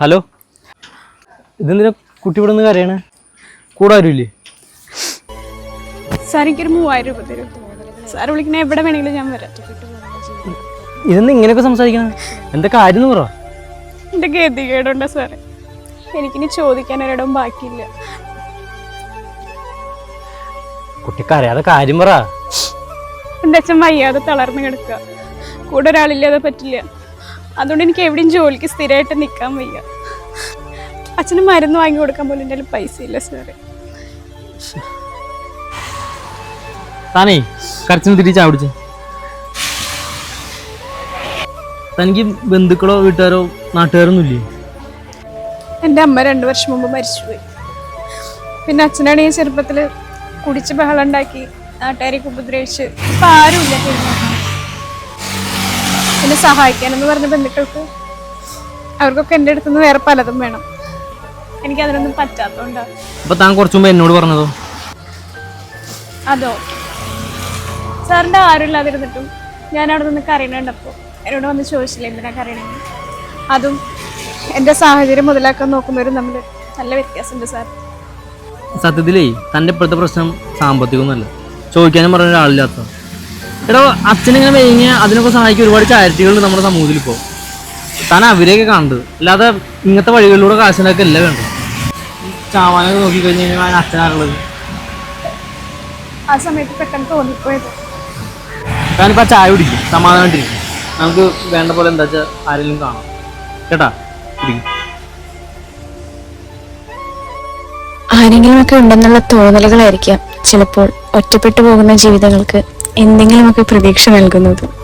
Hello. ഇതെന്തിനാ കുട്ടി ഇവിടെ നിന്ന് കൂടാരില്ലേ കൂടെ ആരുമില്ലേ? സാർ എനിക്കൊരു മൂവായിരം രൂപ തരും. സാർ വിളിക്കണ എവിടെ വേണമെങ്കിലും ഞാൻ വരാം. ഇതെന്ന് ഇങ്ങനെയൊക്കെ സംസാരിക്കണം? എന്താ കാര്യം പറ. എന്റെ ഗതികേടുണ്ടോ സാറേ. എനിക്കിനി ചോദിക്കാൻ ഒരിടം ബാക്കിയില്ല. കുട്ടി കരയാതെ കാര്യം പറ. എന്റെ അച്ഛൻ വയ്യാതെ തളർന്നു കിടക്കുക. കൂടെ ഒരാളില്ലാതെ പറ്റില്ല. അതുകൊണ്ട് എനിക്ക് എവിടെയും ജോലിക്ക് സ്ഥിരമായിട്ട് നിൽക്കാൻ വയ്യ. അച്ഛന് മരുന്ന് വാങ്ങി കൊടുക്കാൻ പോലും എന്റെ പൈസ ഇല്ല സാറേ താനേ കരച്ചിന് തിരിച്ചാ പിടിച്ച് തനിക്ക് ബന്ധുക്കളോ വീട്ടുകാരോ നാട്ടുകാരൊന്നും ഇല്ലേ? എന്റെ അമ്മ രണ്ട് വർഷം മുമ്പ് മരിച്ചുപോയി. പിന്നെ അച്ഛനാണെങ്കിൽ ചെറുപ്പത്തിൽ കുടിച്ച് ബഹളം ഉണ്ടാക്കി നാട്ടുകാരെയൊക്കെ ഉപദ്രവിച്ച് ഇപ്പം ആരുമില്ല ഇല്ല നോക്കാൻ. എന്നെ സഹായിക്കാനെന്ന് പറഞ്ഞ ബന്ധുക്കൾക്ക് അവർക്കൊക്കെ എന്റെ അടുത്തുനിന്ന് വേറെ പലതും വേണം. എനിക്ക് അതിനൊന്നും അപ്പൊ താൻ കുറച്ചു മുമ്പ് എന്നോട് പറഞ്ഞതോ? അതോ? സാറിന്റെ ആരുമില്ലാതിരുന്നിട്ടും ഞാൻ അവിടെ നിന്ന് കരയണുണ്ടപ്പോൾ എന്നോട് വന്ന് ചോദിച്ചില്ല എന്തിനാ കരയണെന്ന്? അതും എന്റെ സാഹചര്യം മുതലാക്കാൻ നോക്കുന്നവരും തമ്മിൽ നല്ല വ്യത്യാസമുണ്ട് സാർ. സത്യത്തിലേ തന്റെ ഇപ്പോഴത്തെ പ്രശ്നം സാമ്പത്തികമൊന്നുമല്ല. ചോദിക്കാനും പറഞ്ഞ ഒരാളില്ലാത്ത എടോ അച്ഛനിങ്ങനെ മെയിങ്ങി അതിനൊക്കെ സഹായിക്കും ഒരുപാട് ചാരിറ്റികളുണ്ട് നമ്മുടെ സമൂഹത്തിൽ ഇപ്പോൾ താൻ അവരെയൊക്കെ കാണുന്നത് അല്ലാതെ ഇങ്ങനത്തെ വഴികളിലൂടെ കാശിനൊക്കെ അല്ല വേണ്ടത്. ചാവാനൊക്കെ നോക്കി കഴിഞ്ഞ് കഴിഞ്ഞാൽ അച്ഛനാണുള്ളത്. ആ സമയത്ത് പെട്ടെന്ന് തോന്നിപ്പോയത്. ഞാനിപ്പോൾ ചായ കുടിക്കും. സമാധാനമായിട്ടിരിക്കും നമുക്ക് വേണ്ട പോലെ എന്താ വെച്ചാൽ ആരെങ്കിലും കാണാം. കേട്ടാ? കുടിക്കും ആരെങ്കിലുമൊക്കെ ഉണ്ടെന്നുള്ള തോന്നലുകളായിരിക്കാം ചിലപ്പോൾ ഒറ്റപ്പെട്ടു പോകുന്ന ജീവിതങ്ങൾക്ക്. എന്തെങ്കിലുമൊക്കെ പ്രതീക്ഷ നൽകുന്നത്.